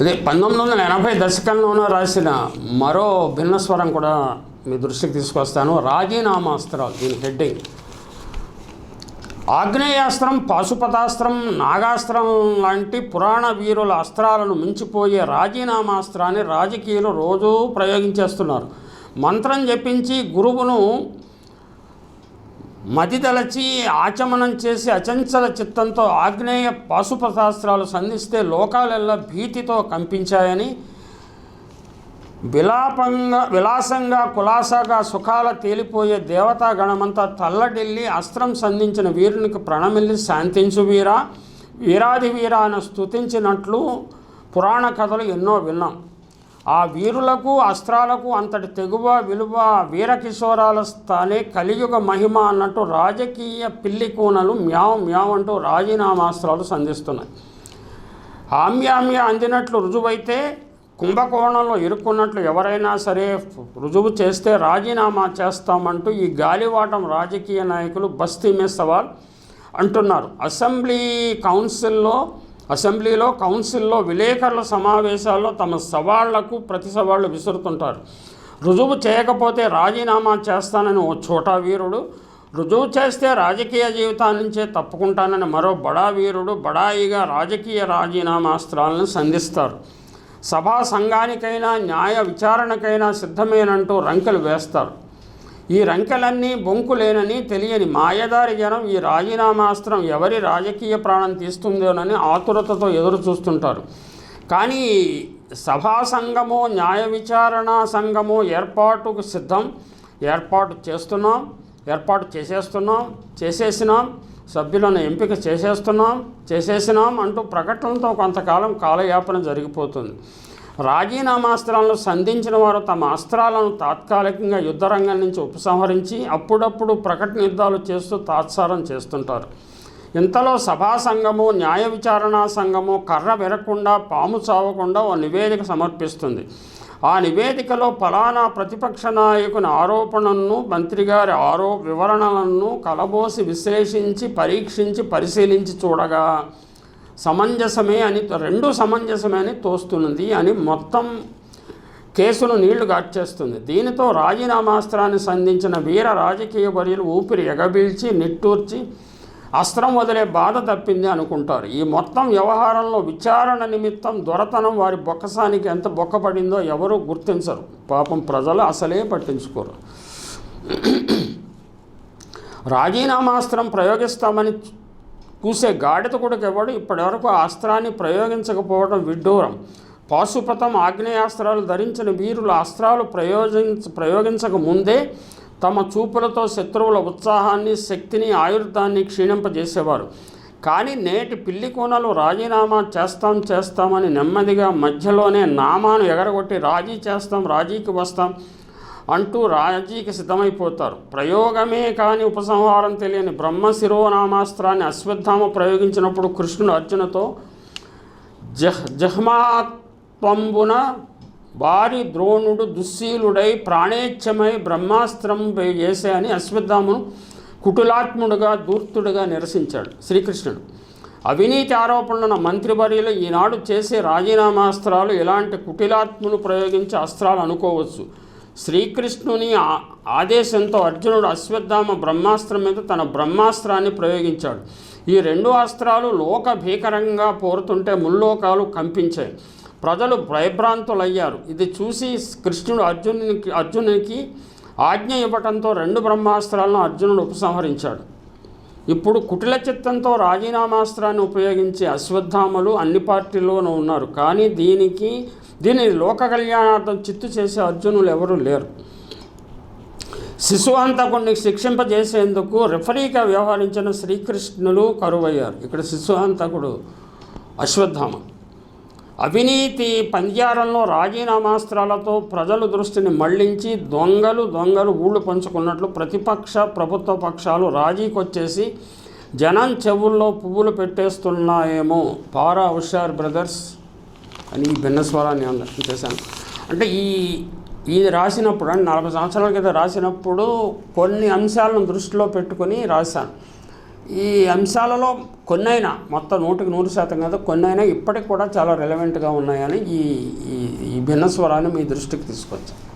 అదే పంతొమ్మిది వందల ఎనభై దశకంలోనూ రాసిన మరో భిన్న స్వరం కూడా మీ దృష్టికి తీసుకొస్తాను. రాజీనామాస్త్రాలు దీని హెడ్డింగ్. ఆగ్నేయాస్త్రం పాశుపతాస్త్రం నాగాస్త్రం లాంటి పురాణ వీరుల అస్త్రాలను మించిపోయే రాజీనామాస్త్రాన్ని రాజకీయులు రోజూ ప్రయోగించేస్తున్నారు. మంత్రం జపించి గురువును మదిదలచి ఆచమనం చేసి అచంచల చిత్తంతో ఆగ్నేయ పాశుపశాస్త్రాలు సంధిస్తే లోకాలెల్లా భీతితో కంపించాయని విలాపంగా విలాసంగా కులాసాగా సుఖాల తేలిపోయే దేవతా గణమంతా తల్లడిల్లి అస్త్రం సంధించిన వీరునికి ప్రణమిల్లి శాంతించు వీరా. వీరాది వీరా అని స్థుతించినట్లు పురాణ కథలు ఎన్నో విన్నాం. ఆ వీరులకు అస్త్రాలకు అంతటి తెగువ విలువ వీరకిశోరాల స్థానే కలియుగ మహిమ అన్నట్టు రాజకీయ పిల్లి కూనలు మ్యావ్ మ్యావ్ అంటూ రాజీనామాస్త్రాలు సంధిస్తున్నాయి. ఆమ్యామ్య అందినట్లు రుజువైతే కుంభకోణంలో ఇరుక్కున్నట్లు ఎవరైనా సరే రుజువు చేస్తే రాజీనామా చేస్తామంటూ ఈ గాలివాటం రాజకీయ నాయకులు బస్తీ మే సవాల్ అంటున్నారు. అసెంబ్లీ కౌన్సిల్లో అసెంబ్లీలో కౌన్సిల్లో విలేకరుల సమావేశాల్లో తమ సవాళ్ళకు ప్రతి సవాళ్ళు విసురుతుంటారు. రుజువు చేయకపోతే రాజీనామా చేస్తానని ఓ చోటా వీరుడు రుజువు చేస్తే రాజకీయ జీవితాల నుంచే తప్పుకుంటానని మరో బడా వీరుడు బడాయిగా రాజకీయ రాజీనామాస్త్రాలను సంధిస్తారు. సభా సంఘానికైనా న్యాయ విచారణకైనా సిద్ధమేనంటూ రంకెలు వేస్తారు. ఈ రంకెలన్నీ బొంకులేనని తెలియని మాయదారి జనం ఈ రాజీనామాస్త్రం ఎవరి రాజకీయ ప్రాణం తీస్తుందోనని ఆతురతతో ఎదురు చూస్తుంటారు. కానీ సభా సంఘము న్యాయ విచారణ సంఘము ఏర్పాటుకు సిద్ధం. ఏర్పాటు చేస్తున్నాం ఏర్పాటు చేసేస్తున్నాం చేసేసినాం సభ్యులను ఎంపిక చేసేస్తున్నాం చేసేసినాం అంటూ ప్రకటనలతో కొంతకాలం కాలయాపన జరిగిపోతుంది. రాజీనామాస్త్రాలను సంధించిన వారు తమ అస్త్రాలను తాత్కాలికంగా యుద్ధరంగం నుంచి ఉపసంహరించి అప్పుడప్పుడు ప్రకటన యుద్ధాలు చేస్తూ తాత్సారం చేస్తుంటారు. ఇంతలో సభా సంఘము న్యాయ విచారణ సంఘము కర్ర విరకుండా పాము చావకుండా ఓ నివేదిక సమర్పిస్తుంది. ఆ నివేదికలో ఫలానా ప్రతిపక్ష నాయకుని ఆరోపణలను మంత్రి గారి ఆరో వివరణలను కలబోసి విశ్లేషించి పరీక్షించి పరిశీలించి చూడగా సమంజసమే అని రెండు సమంజసమే అని తోస్తున్నది అని మొత్తం కేసును నీళ్ళు గార్చేస్తుంది దీనితో రాజీనామాస్త్రాన్ని సంధించిన వీర రాజకీయ వర్యులు ఊపిరి ఎగబీల్చి నిట్టూర్చి అస్త్రం వదిలే బాధ తప్పింది అనుకుంటారు. ఈ మొత్తం వ్యవహారంలో విచారణ నిమిత్తం దొరతనం వారి బొక్కసానికి ఎంత బొక్కపడిందో ఎవరూ గుర్తించరు. పాపం ప్రజలు అసలే పట్టించుకోరు. రాజీనామాస్త్రం ప్రయోగిస్తామని కూసే గాడిద కూడా ఎవడు ఇప్పటివరకు అస్త్రాన్ని ప్రయోగించకపోవడం విడ్డూరం. పాశుపతం ఆగ్నేయాస్త్రాలు ధరించిన వీరులు అస్త్రాలు ప్రయోజించ ప్రయోగించక ముందే తమ చూపులతో శత్రువుల ఉత్సాహాన్ని శక్తిని ఆయుర్దాన్ని క్షీణింపజేసేవారు. కానీ నేటి పిల్లి కోనలు రాజీనామా చేస్తాం చేస్తామని నెమ్మదిగా మధ్యలోనే నామాను ఎగరగొట్టి రాజీ చేస్తాం రాజీకి వస్తాం. అంటూ రాజీకి సిద్ధమైపోతారు. ప్రయోగమే కాని ఉపసంహారం తెలియని బ్రహ్మ శిరోనామాస్త్రాన్ని అశ్వత్థామ ప్రయోగించినప్పుడు కృష్ణుడు అర్జునతో జహ్ జహ్మాత్వంబున వారి ద్రోణుడు దుశ్శీలుడై ప్రాణేచ్ఛమై బ్రహ్మాస్త్రం చేసే అని అశ్వత్థామును కుటులాత్ముడుగా దూర్తుడుగా నిరసించాడు శ్రీకృష్ణుడు. అవినీతి ఆరోపణలను మంత్రివర్యులు ఈనాడు చేసే రాజీనామాస్త్రాలు ఇలాంటి కుటిలాత్మును ప్రయోగించే అస్త్రాలు అనుకోవచ్చు. శ్రీకృష్ణుని ఆ- ఆదేశంతో అర్జునుడు అశ్వత్థామ బ్రహ్మాస్త్రం మీద తన బ్రహ్మాస్త్రాన్ని ప్రయోగించాడు. ఈ రెండు అస్త్రాలు లోక భీకరంగా పోరుతుంటే ముల్లోకాలు కంపించాయి. ప్రజలు భయభ్రాంతులయ్యారు. ఇది చూసి కృష్ణుడు అర్జునునికి అర్జునునికి ఆజ్ఞ ఇవ్వటంతో రెండు బ్రహ్మాస్త్రాలను అర్జునుడు ఉపసంహరించాడు. ఇప్పుడు కుటిల చిత్తంతో రాజీనామాస్త్రాన్ని ఉపయోగించే అశ్వత్థామలు అన్ని పార్టీల్లోనూ ఉన్నారు. కానీ దీనికి దీనిని లోక కళ్యాణార్థం చిత్తు చేసే అర్జునులు ఎవరూ లేరు. శిశుహంతకుడిని శిక్షింపజేసేందుకు రిఫరీగా వ్యవహరించిన శ్రీకృష్ణులు కరువయ్యారు. ఇక్కడ శిశుహంతకుడు అశ్వత్థామ. అవినీతి పంజారంలో రాజీనామాస్త్రాలతో ప్రజల దృష్టిని మళ్ళించి దొంగలు దొంగలు ఊళ్ళు పంచుకున్నట్లు ప్రతిపక్ష ప్రభుత్వ పక్షాలు రాజీకొచ్చేసి జనం చెవుల్లో పువ్వులు పెట్టేస్తున్నాయేమో. పారా హుషార్ బ్రదర్స్. అని ఈ భిన్నస్వరాన్ని అంద- చేశాను అంటే ఈ ఇది రాసినప్పుడు అంటే నలభై సంవత్సరాల క్రితం రాసినప్పుడు కొన్ని అంశాలను దృష్టిలో పెట్టుకొని రాశాను. ఈ అంశాలలో కొన్నైనా మొత్తం నూటికి నూరు శాతం కదా కొన్నైనా ఇప్పటికి కూడా చాలా రిలవెంట్గా ఉన్నాయని ఈ ఈ- ఈ భిన్న స్వరాన్ని మీ దృష్టికి తీసుకొచ్చాను.